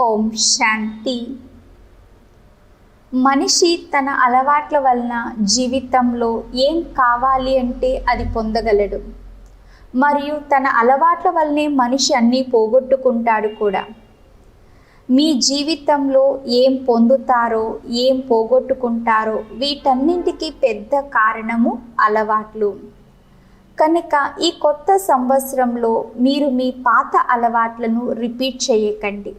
ఓం శాంతి. మనిషి తన అలవాట్ల వలన జీవితంలో ఏం కావాలి అంటే అది పొందగలడు. మరియు తన అలవాట్ల వల్లనే మనిషి అన్నీ పోగొట్టుకుంటాడు కూడా. మీ జీవితంలో ఏం పొందుతారో ఏం పోగొట్టుకుంటారో వీటన్నింటికి పెద్ద కారణము అలవాట్లు. కనుక ఈ కొత్త సంవత్సరంలో మీరు మీ పాత అలవాట్లను రిపీట్ చేయకండి.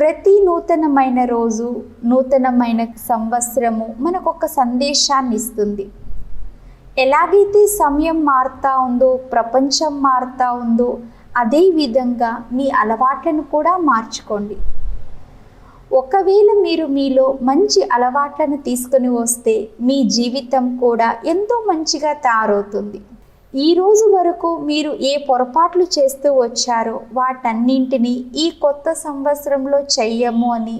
ప్రతి నూతనమైన రోజు నూతనమైన సంవత్సరము మనకు ఒక సందేశాన్ని ఇస్తుంది. ఎలాగైతే సమయం మారుతూ ఉందో ప్రపంచం మారుతూ ఉందో అదే విధంగా మీ అలవాట్లను కూడా మార్చుకోండి. ఒకవేళ మీరు మీలో మంచి అలవాట్లను తీసుకొని వస్తే మీ జీవితం కూడా ఎంతో మంచిగా తయారవుతుంది. ఈ రోజు వరకు మీరు ఏ పొరపాట్లు చేస్తూ వచ్చారో వాటన్నింటినీ ఈ కొత్త సంవత్సరంలో చెయ్యము అని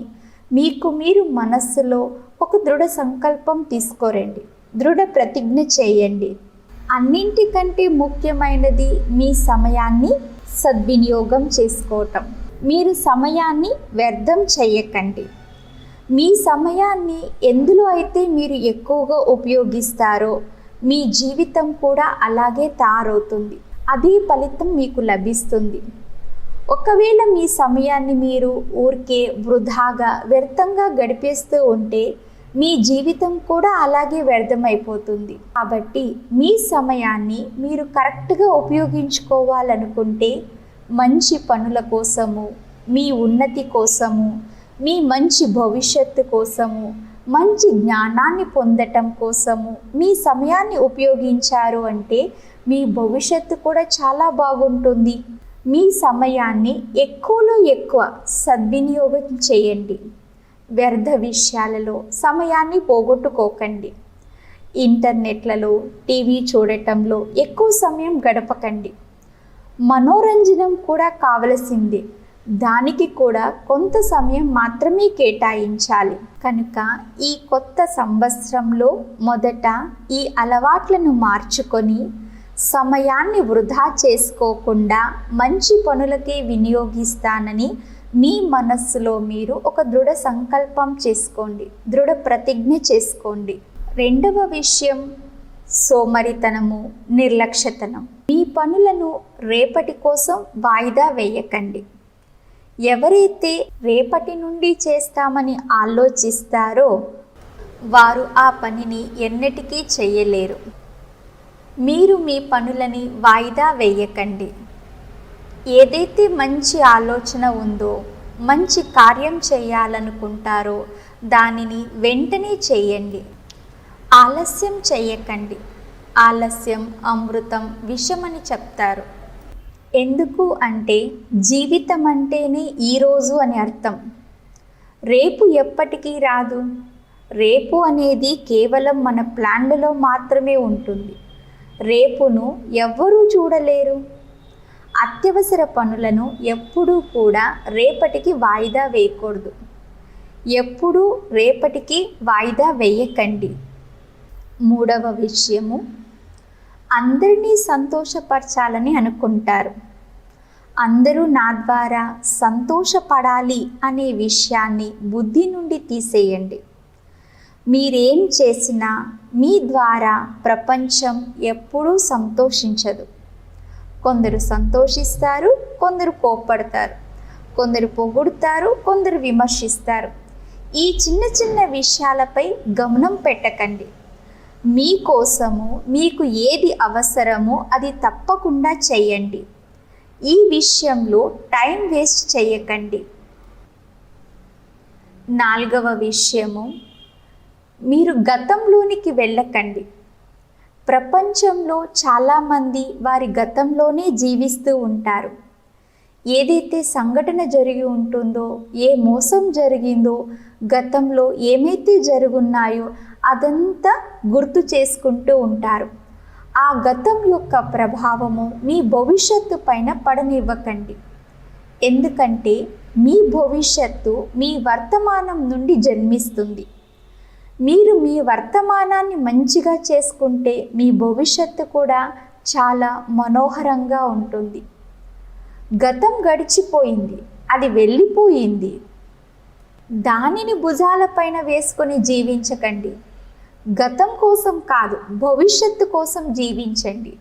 మీకు మీరు మనస్సులో ఒక దృఢ సంకల్పం తీసుకోరండి. దృఢ ప్రతిజ్ఞ చేయండి. అన్నింటికంటే ముఖ్యమైనది మీ సమయాన్ని సద్వినియోగం చేసుకోవటం. మీరు సమయాన్ని వ్యర్థం చేయకండి మీ సమయాన్ని ఎందులో అయితే మీరు ఎక్కువగా ఉపయోగిస్తారో మీ జీవితం కూడా అలాగే తయారవుతుంది. అదే ఫలితం మీకు లభిస్తుంది. ఒకవేళ మీ సమయాన్ని మీరు ఊరికే వృధాగా వ్యర్థంగా గడిపేస్తూ ఉంటే మీ జీవితం కూడా అలాగే వ్యర్థమైపోతుంది. కాబట్టి మీ సమయాన్ని మీరు కరెక్ట్గా ఉపయోగించుకోవాలనుకుంటే మంచి పనుల కోసము మీ ఉన్నతి కోసము మీ మంచి భవిష్యత్తు కోసము మంచి జ్ఞానాన్ని పొందటం కోసము మీ సమయాన్ని ఉపయోగించారు అంటే మీ భవిష్యత్తు కూడా చాలా బాగుంటుంది. మీ సమయాన్ని ఎక్కువలో ఎక్కువ సద్వినియోగం చేయండి. వ్యర్థ విషయాలలో సమయాన్ని పోగొట్టుకోకండి. ఇంటర్నెట్లలో టీవీ చూడటంలో ఎక్కువ సమయం గడపకండి. మనోరంజనం కూడా కావలసిందే. దానికి కూడా కొంత సమయం మాత్రమే కేటాయించాలి. కనుక ఈ కొత్త సంవత్సరంలో మొదట ఈ అలవాట్లను మార్చుకొని సమయాన్ని వృధా చేసుకోకుండా మంచి పనులకే వినియోగిస్తానని మీ మనస్సులో మీరు ఒక దృఢ సంకల్పం చేసుకోండి. దృఢ ప్రతిజ్ఞ చేసుకోండి. రెండవ విషయం సోమరితనము నిర్లక్ష్యతనం. మీ పనులను రేపటి కోసం వాయిదా వేయకండి. ఎవరైతే రేపటి నుండి చేస్తామని ఆలోచిస్తారో వారు ఆ పనిని ఎన్నటికీ చేయలేరు. మీరు మీ పనులని వాయిదా వేయకండి. ఏదైతే మంచి ఆలోచన ఉందో మంచి కార్యం చేయాలనుకుంటారో దానిని వెంటనే చేయండి. ఆలస్యం చేయకండి. ఆలస్యం అమృతం విషమని చెప్తారు. ఎందుకు అంటే జీవితం అంటేనే ఈరోజు అని అర్థం. రేపు ఎప్పటికీ రాదు. రేపు అనేది కేవలం మన ప్లాన్లలో మాత్రమే ఉంటుంది. రేపును ఎవ్వరూ చూడలేరు. అత్యవసర పనులను ఎప్పుడూ కూడా రేపటికి వాయిదా వేయకూడదు. ఎప్పుడూ రేపటికి వాయిదా వేయకండి. మూడవ విషయము అందరినీ సంతోషపరచాలని అనుకుంటారు. అందరూ నా ద్వారా సంతోషపడాలి అనే విషయాన్ని బుద్ధి నుండి తీసేయండి. మీరేం చేసినా మీ ద్వారా ప్రపంచం ఎప్పుడూ సంతోషించదు. కొందరు సంతోషిస్తారు కొందరు కోప్పడతారు. కొందరు పొగుడుతారు కొందరు విమర్శిస్తారు. ఈ చిన్న చిన్న విషయాలపై గమనం పెట్టకండి. మీకోసము మీకు ఏది అవసరమో అది తప్పకుండా చేయండి. ఈ విషయంలో టైం వేస్ట్ చేయకండి. నాలుగవ విషయము మీరు గతంలోనికి వెళ్ళకండి. ప్రపంచంలో చాలామంది వారి గతంలోనే జీవిస్తూ ఉంటారు. ఏదైతే సంఘటన జరిగి ఉంటుందో ఏ మోసం జరిగిందో గతంలో ఏమైతే జరుగున్నాయో అదంతా గుర్తు చేసుకుంటూ ఉంటారు. ఆ గతం యొక్క ప్రభావము మీ భవిష్యత్తు పైన పడనివ్వకండి. ఎందుకంటే మీ భవిష్యత్తు మీ వర్తమానం నుండి జన్మిస్తుంది. మీరు మీ వర్తమానాన్ని మంచిగా చేసుకుంటే మీ భవిష్యత్తు కూడా చాలా మనోహరంగా ఉంటుంది. గతం గడిచిపోయింది అది వెళ్ళిపోయింది. దానిని భుజాలపైన వేసుకొని జీవించకండి. గతం కోసం కాదు భవిష్యత్తు కోసం జీవించండి.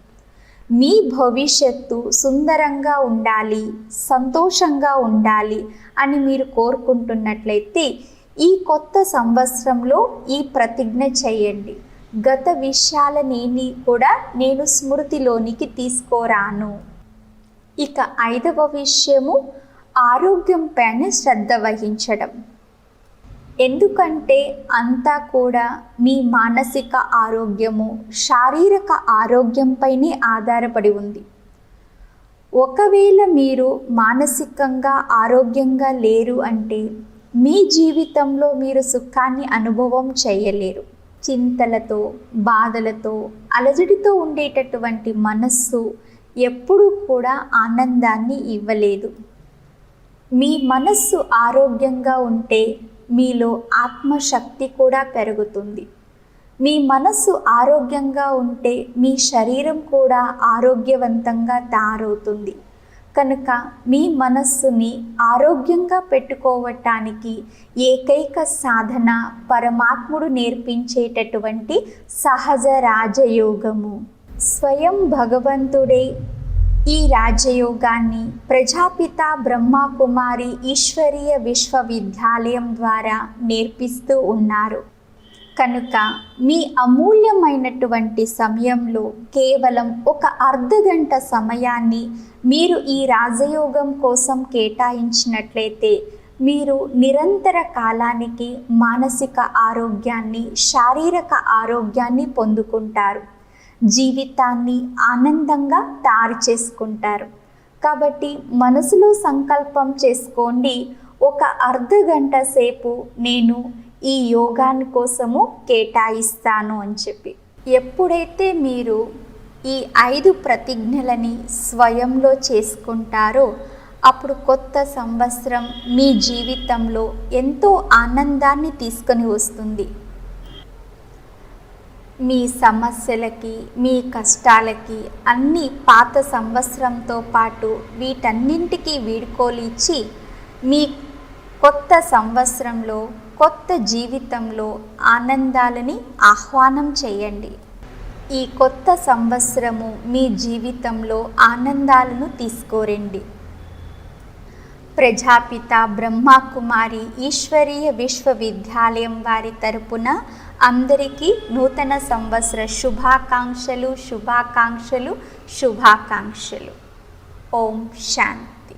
మీ భవిష్యత్తు సుందరంగా ఉండాలి సంతోషంగా ఉండాలి అని మీరు కోరుకుంటున్నట్లయితే ఈ కొత్త సంవత్సరంలో ఈ ప్రతిజ్ఞ చేయండి. గత విషయాలనేని కూడా నేను స్మృతిలోనికి తీసుకోరాను. ఇక ఐదవ విషయము ఆరోగ్యంపైన శ్రద్ధ వహించడం. ఎందుకంటే అంతా కూడా మీ మానసిక ఆరోగ్యము శారీరక ఆరోగ్యంపైనే ఆధారపడి ఉంది. ఒకవేళ మీరు మానసికంగా ఆరోగ్యంగా లేరు అంటే మీ జీవితంలో మీరు సుఖాన్ని అనుభవం చేయలేరు. చింతలతో బాధలతో అలజడితో ఉండేటటువంటి మనస్సు ఎప్పుడూ కూడా ఆనందాన్ని ఇవ్వలేదు. మీ మనస్సు ఆరోగ్యంగా ఉంటే మీలో ఆత్మశక్తి కూడా పెరుగుతుంది. మీ మనస్సు ఆరోగ్యంగా ఉంటే మీ శరీరం కూడా ఆరోగ్యవంతంగా తయారవుతుంది. కనుక మీ మనస్సుని ఆరోగ్యంగా పెట్టుకోవటానికి ఏకైక సాధన పరమాత్ముడు నేర్పించేటటువంటి సహజ రాజయోగము. స్వయం భగవంతుడే ఈ రాజయోగాన్ని ప్రజాపిత బ్రహ్మకుమారి ఈశ్వరీయ విశ్వవిద్యాలయం ద్వారా నేర్పిస్తూ ఉన్నారు. కనుక మీ అమూల్యమైనటువంటి సమయంలో కేవలం ఒక అర్ధ గంట సమయాన్ని మీరు ఈ రాజయోగం కోసం కేటాయించినట్లయితే మీరు నిరంతర కాలానికి మానసిక ఆరోగ్యాన్ని శారీరక ఆరోగ్యాన్ని పొందుకుంటారు. జీవితాన్ని ఆనందంగా తయారు చేసుకుంటారు. కాబట్టి మనసులో సంకల్పం చేసుకోండి. ఒక అర్ధ గంట సేపు నేను ఈ యోగాని కోసము కేటాయిస్తాను అని చెప్పి. ఎప్పుడైతే మీరు ఈ ఐదు ప్రతిజ్ఞలని స్వయంలో చేసుకుంటారో అప్పుడు కొత్త సంవత్సరం మీ జీవితంలో ఎంతో ఆనందాన్ని తీసుకొని వస్తుంది. మీ సమస్యలకి మీ కష్టాలకి అన్ని పాత సంవత్సరంతో పాటు వీటన్నింటికి వీడుకోలిచ్చి మీ కొత్త సంవత్సరంలో కొత్త జీవితంలో ఆనందాలని ఆహ్వానం చేయండి. ఈ కొత్త సంవత్సరము మీ జీవితంలో ఆనందాలను తీసుకోరండి. ప్రజాపిత బ్రహ్మకుమారి ఈశ్వరీయ విశ్వవిద్యాలయం వారి తరపున అందరికీ నూతన సంవత్సర శుభాకాంక్షలు శుభాకాంక్షలు శుభాకాంక్షలు. ఓం శాంతి.